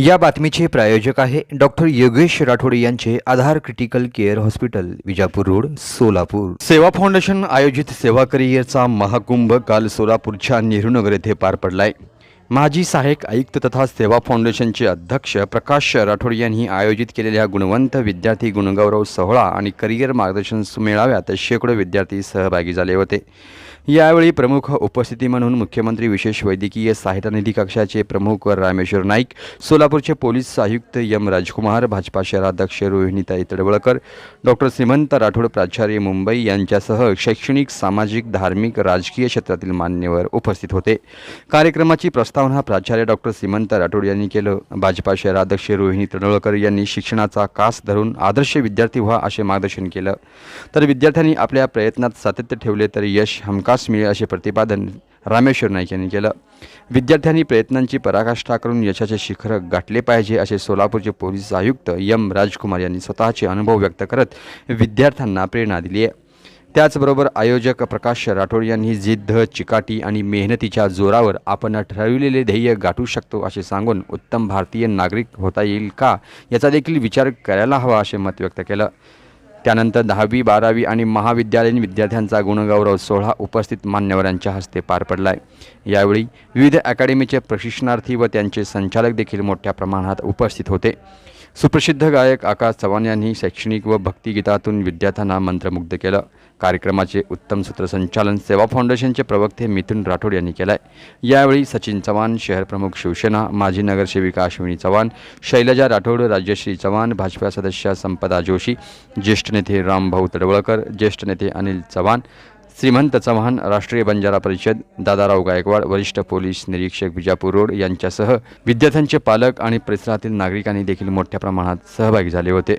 या बातमीचे प्रायोजक आहे डॉक्टर योगेश राठोड यांचे Aadhar critical care hospital Vijapur road Solapur. Seva foundation आयोजित सेवा करिअरचा महाकुंभ काल सोलापूरच्या नेहरूनगर येथे पार पडलाय. माजी सहाय्यक आयुक्त तथा सेवा फाउंडेशनचे अध्यक्ष प्रकाश राठोड यांनी आयोजित केलेल्या गुणवंत विद्यार्थी गुणगौरव सोहळा आणि करिअर मार्गदर्शन मेळाव्यात शेकडो विद्यार्थी सहभागी झाले होते. यावेळी प्रमुख उपस्थिती म्हणून मुख्यमंत्री विशेष वैद्यकीय सहायता निधी कक्षाचे प्रमुख रामेश्वर नाईक सोलापूरचे पोलीस आयुक्त यम राजकुमार भाजपा शहराध्यक्ष रोहिणीताई तडवळकर डॉक्टर श्रीमंत राठोड प्राचार्य मुंबई यांच्यासह शैक्षणिक सामाजिक धार्मिक राजकीय क्षेत्रातील मान्यवर उपस्थित होते. कार्यक्रमाची प्रस्ताव प्रस्तावना प्राचार्य डॉक्टर सीमंत राठोड यांनी केलं. भाजपा शहराध्यक्ष रोहिणी तडवळकर यांनी शिक्षणाचा कास धरून आदर्श विद्यार्थी व्हा असे मार्गदर्शन केलं. तर विद्यार्थ्यांनी आपल्या प्रयत्नात सातत्य ठेवले तर यश हमखास मिळेल असे प्रतिपादन रामेश्वर नाईक यांनी केलं. विद्यार्थ्यांनी प्रयत्नांची पराकाष्ठा करून यशाचे शिखर गाठले पाहिजे असे सोलापूरचे पोलीस आयुक्त यम राजकुमार यांनी स्वतःचे अनुभव व्यक्त करत विद्यार्थ्यांना प्रेरणा दिली आहे. त्याचबरोबर आयोजक प्रकाश राठोड यांनी जिद्द चिकाटी आणि मेहनतीच्या जोरावर आपण ठरविलेले ध्येय गाठू शकतो असे सांगून उत्तम भारतीय नागरिक होता येईल का याचा देखील विचार करायला हवा असे मत व्यक्त केलं. त्यानंतर दहावी बारावी आणि महाविद्यालयीन विद्यार्थ्यांचा गुणगौरव सोहळा उपस्थित मान्यवरांच्या हस्ते पार पडला आहे यावेळी विविध अकॅडमीचे प्रशिक्षणार्थी व त्यांचे संचालक देखील मोठ्या प्रमाणात उपस्थित होते. सुप्रसिद्ध गायक आकाश चव्हाण यांनी शैक्षणिक व भक्तिगीतातून विद्यार्थ्यांना मंत्रमुग्ध केलं. कार्यक्रमाचे उत्तम सूत्रसंचालन सेवा फाउंडेशनचे प्रवक्ते मिथुन राठोड यांनी केलं आहे यावेळी सचिन चव्हाण शहर प्रमुख शिवसेना माजी नगरसेविका अश्विनी चव्हाण शैलजा राठोड राजश्री चव्हाण भाजपा सदस्य संपदा जोशी ज्येष्ठ नेते रामभाऊ तडवळकर ज्येष्ठ नेते अनिल चव्हाण श्रीमंत चव्हाण राष्ट्रीय बंजारा परिषद दादाराव गायकवाड वरिष्ठ पोलीस निरीक्षक विजापूर रोड यांच्यासह विद्यार्थ्यांचे पालक आणि परिसरातील नागरिकांनी देखील मोठ्या प्रमाणात सहभागी झाले होते.